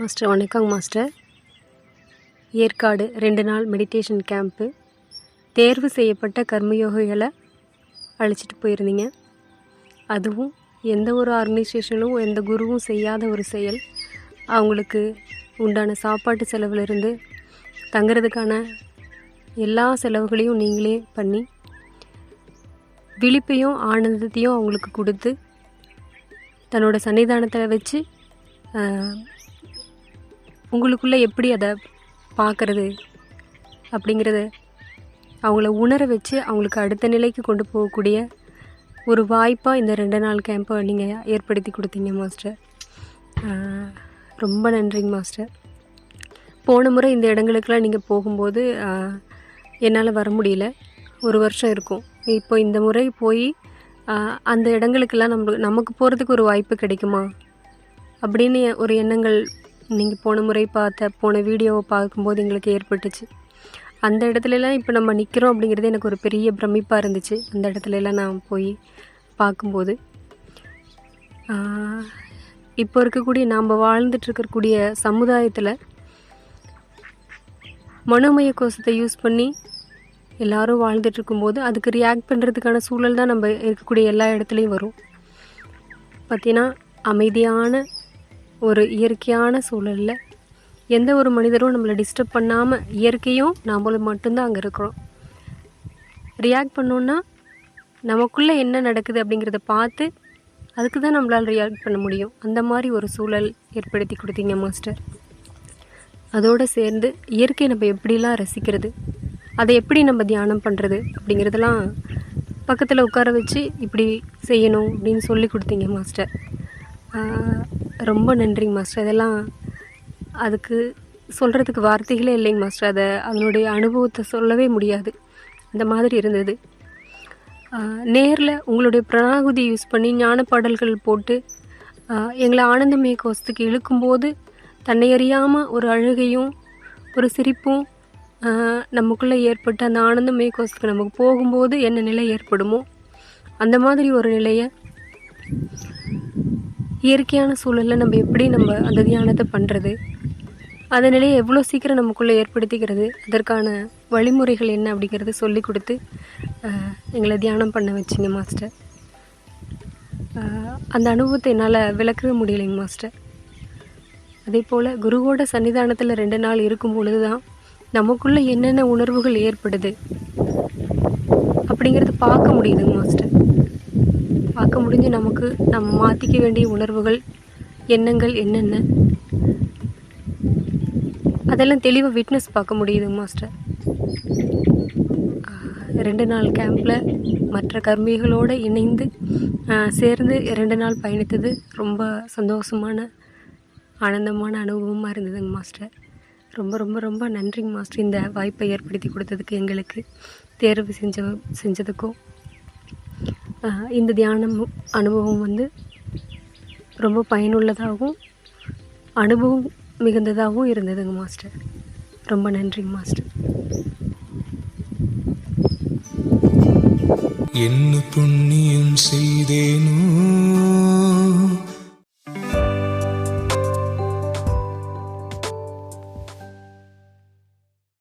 Master வணக்கம் master. Yercaud ரெண்டு நாள் மெடிடேஷன் கேம்ப்பு தேர்வு செய்யப்பட்ட கர்மயோகிகளை அழைச்சிட்டு போயிருந்தீங்க. அதுவும் எந்த ஒரு ஆர்கனைசேஷனும் எந்த குருவும் செய்யாத ஒரு செயல். அவங்களுக்கு உண்டான சாப்பாட்டு செலவுலேருந்து தங்குறதுக்கான எல்லா செலவுகளையும் நீங்களே பண்ணி விழிப்பையும் ஆனந்தத்தையும் அவங்களுக்கு கொடுத்து தன்னோட சன்னிதானத்தில் வச்சு உங்களுக்குள்ளே எப்படி அதை பார்க்குறது அப்படிங்கிறத அவங்கள உணர வச்சு அவங்களுக்கு அடுத்த நிலைக்கு கொண்டு போகக்கூடிய ஒரு வாய்ப்பாக இந்த ரெண்டு நாள் கேம்பை நீங்கள் ஏற்படுத்தி கொடுத்தீங்க மாஸ்டர் ரொம்ப நன்றிங்க மாஸ்டர் போன முறை இந்த இடங்களுக்கெல்லாம் நீங்கள் போகும்போது என்னால் வர முடியல. ஒரு வருஷம் இருக்கும். இப்போ இந்த முறை போய் அந்த இடங்களுக்கெல்லாம் நம்ம நமக்கு போகிறதுக்கு ஒரு வாய்ப்பு கிடைக்குமா? அப்படின்னு ஒரு எண்ணங்கள் நீங்கள் போன முறை பார்த்த போன வீடியோவை பார்க்கும்போது எங்களுக்கு ஏற்பட்டுச்சு. அந்த இடத்துலலாம் இப்போ நம்ம நிற்கிறோம் அப்படிங்கிறது எனக்கு ஒரு பெரிய பிரமிப்பாக இருந்துச்சு. அந்த இடத்துலலாம் நான் போய் பார்க்கும்போது. இப்போ இருக்கக்கூடிய நாம் வாழ்ந்துட்டுருக்கக்கூடிய சமுதாயத்தில் மனோமய கோஷத்தை யூஸ் பண்ணி எல்லாரும் வாழ்ந்துட்டுருக்கும்போது அதுக்கு ரியாக்ட் பண்ணுறதுக்கான சூழல் தான் நம்ம இருக்கக்கூடிய எல்லா இடத்துலையும் வரும். பார்த்தீங்கன்னா அமைதியான ஒரு இயற்கையான சூழலில் எந்த ஒரு மனிதரும் நம்மளை டிஸ்டர்ப் பண்ணாமல் இயற்கையும் நாமளும் மட்டும்தான் அங்கே இருக்கிறோம். ரியாக்ட் பண்ணோன்னா நமக்குள்ளே என்ன நடக்குது அப்படிங்கிறத பார்த்து அதுக்கு தான் நம்மளால் ரியாக்ட் பண்ண முடியும். அந்த மாதிரி ஒரு சூழல் ஏற்படுத்தி கொடுத்தீங்க மாஸ்டர் அதோடு சேர்ந்து இயற்கையை நம்ம எப்படிலாம் ரசிக்கிறது அதை எப்படி நம்ம தியானம் பண்ணுறது அப்படிங்கிறதெல்லாம் பக்கத்தில் உட்கார வச்சு இப்படி செய்யணும் அப்படின்னு சொல்லி கொடுத்தீங்க மாஸ்டர் ரொம்ப நன்றிங்க மாஸ்டர். இதெல்லாம் அதுக்கு சொல்கிறதுக்கு வார்த்தைகளே இல்லைங்க மாஸ்டர். அதை அதனுடைய அனுபவத்தை சொல்லவே முடியாது. அந்த மாதிரி இருந்தது. நேரில் உங்களுடைய பிரணாகுதி யூஸ் பண்ணி ஞான பாடல்கள் போட்டு எங்களை ஆனந்தமய கோஷத்துக்கு இழுக்கும்போது தன்னை அறியாமல் ஒரு அழுகையும் ஒரு சிரிப்பும் நமக்குள்ளே ஏற்பட்ட அந்த ஆனந்தமய கோஷத்துக்கு நமக்கு போகும்போது என்ன நிலை ஏற்படுமோ அந்த மாதிரி ஒரு நிலையை இயற்கையான சூழலில் நம்ம எப்படி நம்ம அந்த தியானத்தை பண்ணுறது அந்த நிலையை எவ்வளோ சீக்கிரம் நமக்குள்ளே ஏற்படுத்திக்கிறது? அதற்கான வழிமுறைகள் என்ன அப்படிங்கிறத சொல்லி கொடுத்து எங்களை தியானம் பண்ண வச்சிங்க மாஸ்டர். அந்த அனுபவத்தை என்னால் விளக்கவே முடியலைங்க மாஸ்டர். அதே போல் குருவோட சன்னிதானத்தில் ரெண்டு நாள் இருக்கும் பொழுது தான் நமக்குள்ளே என்னென்ன உணர்வுகள் ஏற்படுது? அப்படிங்கிறத பார்க்க முடியுதுங்க மாஸ்டர். பார்க்க முடிஞ்சு நமக்கு நம் மாற்றிக்க வேண்டிய உணர்வுகள் எண்ணங்கள் என்னென்ன? அதெல்லாம் தெளிவாக விட்னஸ் பார்க்க முடியுதுங்க மாஸ்டர் ரெண்டு நாள் கேம்பில் மற்ற கர்மிகளோடு இணைந்து சேர்ந்து ரெண்டு நாள் பயணித்தது ரொம்ப சந்தோஷமான ஆனந்தமான அனுபவமாக இருந்ததுங்க மாஸ்டர் ரொம்ப ரொம்ப ரொம்ப நன்றிங்க மாஸ்டர் இந்த வாய்ப்பை ஏற்படுத்தி கொடுத்ததுக்கு எங்களுக்கு. தேர்வு செஞ்ச செஞ்சதுக்கும். இந்த தியானம் அனுபவம் வந்து ரொம்ப பயனுள்ளதாகவும் அனுபவம் மிகுந்ததாகவும் இருந்ததுங்க மாஸ்டர். ரொம்ப நன்றிங்க மாஸ்டர். என்ன புண்ணியம் செய்தேனோ